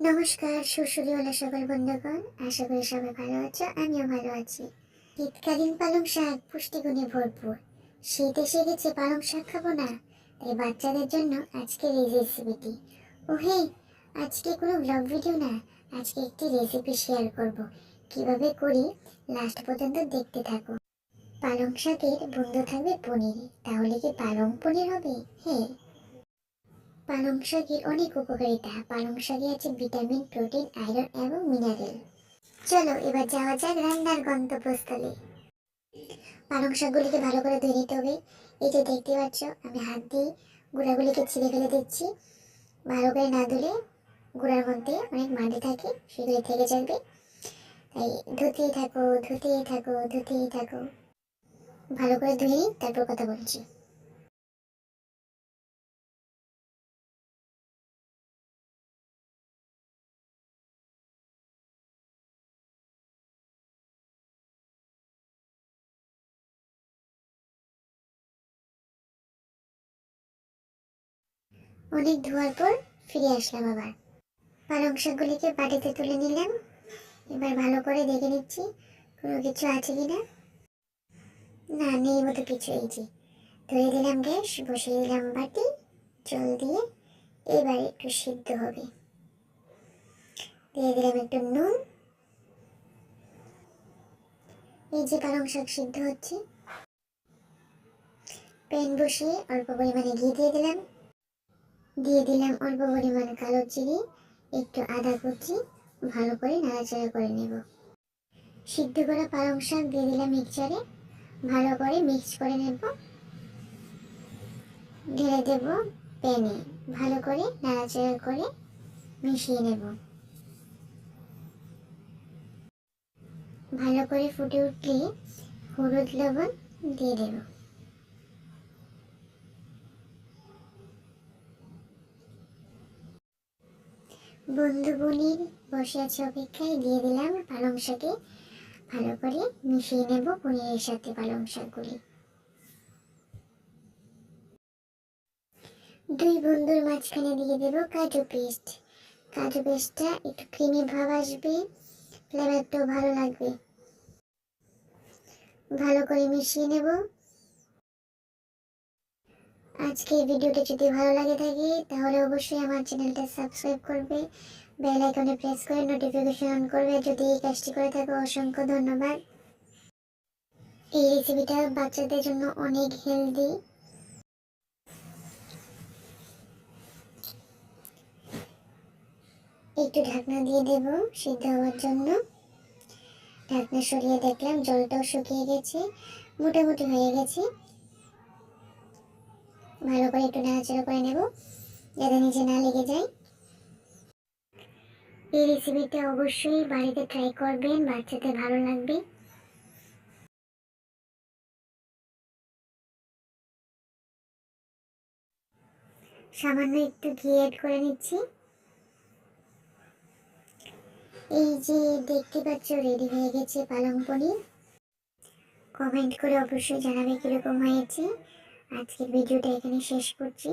নমস্কার সুশুরিওয়ালা সকল বন্ধুগণ। আশা করি সবাই ভালো আছো, আমিও ভালো আছি। শীতকালীন পালং শাক পুষ্টিগুণে ভরপুর। শীত এসে গেছে পালং শাক খাব না, তাই বাচ্চাদের জন্য আজকের এই রেসিপিটি ও হে আজকে কোনো ব্লগ ভিডিও না, আজকে একটি রেসিপি শেয়ার করব। কীভাবে করি লাস্ট পর্যন্ত দেখতে থাকো পালং শাকের বন্ধু থাকবে পনির, তাহলে কি পালং পনির হবে? হ্যাঁ। পালং শাকের অনেক উপকারিতা। পালং শাকে আছে ভিটামিন, প্রোটিন, আয়রন এবং মিনারেল। চলো এবার যাওয়া যাক রান্নার গন্তব্যস্থলে। পালং শাকগুলিকে ভালো করে ধুয়ে নিতে হবে। এই যে দেখতে পাচ্ছ, আমি হাত দিয়ে গুঁড়াগুলিকে ছিঁড়ে ফেলে দিচ্ছি। ভালো করে না ধুলে গুঁড়ার মধ্যে অনেক মাটি থাকে, সেগুলি থেকে যাবে। তাই ধুতেই থাকো ধুতেই থাকো ধুতেই থাকো। ভালো করে ধুয়ে তারপর কথা বলছি। অনেক ধোয়ার পর ফিরে আসলাম আবার। পালং শাকগুলিকে বাটিতে তুলে নিলাম। এবার ভালো করে দেখে নিচ্ছি কোনো কিছু আছে কি না না নেই মতো কিছু এই যে। ধরে দিলাম গ্যাস, বসিয়ে দিলাম বাটি, জল দিয়ে এবার একটু সিদ্ধ হবে। দিয়ে দিলাম একটু নুন। এই যে পালং শাক সিদ্ধ হচ্ছে। প্যান বসিয়ে অল্প পরিমাণে ঘি দিয়ে দিলাম। দিয়ে দিলাম অল্প পরিমাণ কালো চিনি, একটু আদা কুচি, ভালো করে নাড়াচাড়া করে নেব। সিদ্ধ করা পালং শাক দিয়ে দিলাম মিক্সচারে, ভালো করে মিক্স করে নেব। ঢেলে দেব প্যানে, ভালো করে নাড়াচাড়া করে মিশিয়ে নেব। ভালো করে ফুটে উঠলে হলুদ লবণ দিয়ে দেবো। বন্ধু বোনের বসে আছে অপেক্ষায় দিয়ে দিলাম পালং শাকে। ভালো করে মিশিয়ে নেব পনিরের সাথে পালং শাকগুলি। দুই বন্ধুর মাঝখানে দিয়ে দেব কাজু পেস্ট। কাজু পেস্টটা একটু ক্রিমি ভাব আসবে ফ্লেভারটাও ভালো লাগবে। ভালো করে মিশিয়ে নেব। আজকে ভিডিওটা যদি ভালো লাগে থাকে, তাহলে অবশ্যই আমার চ্যানেলটা সাবস্ক্রাইব করবে, বেল আইকনে প্রেস করে নোটিফিকেশন অন করবে। যদি এই কাজটি করে থাকো, অসংখ্য ধন্যবাদ। এই রেসিপিটা বাচ্চাদের জন্য অনেক হেলদি একটু ঢাকনা দিয়ে দেব সিদ্ধ হওয়ার জন্য। ঢাকনা সরিয়ে দেখলাম, জলটাও শুকিয়ে গেছে, মোটামুটি হয়ে গেছে। ভালো করে একটু নাড়াচাড়া করে নেব, যাতে নিচে না লেগে যায়। এই রেসিপিটা অবশ্যই বাড়িতে ট্রাই করবেন, বাচ্চাদের ভালো লাগবে। সামান্য একটু ঘি অ্যাড করে নিচ্ছি। এই যে দেখতে পাচ্ছ রেডি হয়ে গেছে পালং পনির। কমেন্ট করে অবশ্যই জানাবে কীরকম হয়েছে। আজকের ভিডিওটা এখানে শেষ করছি।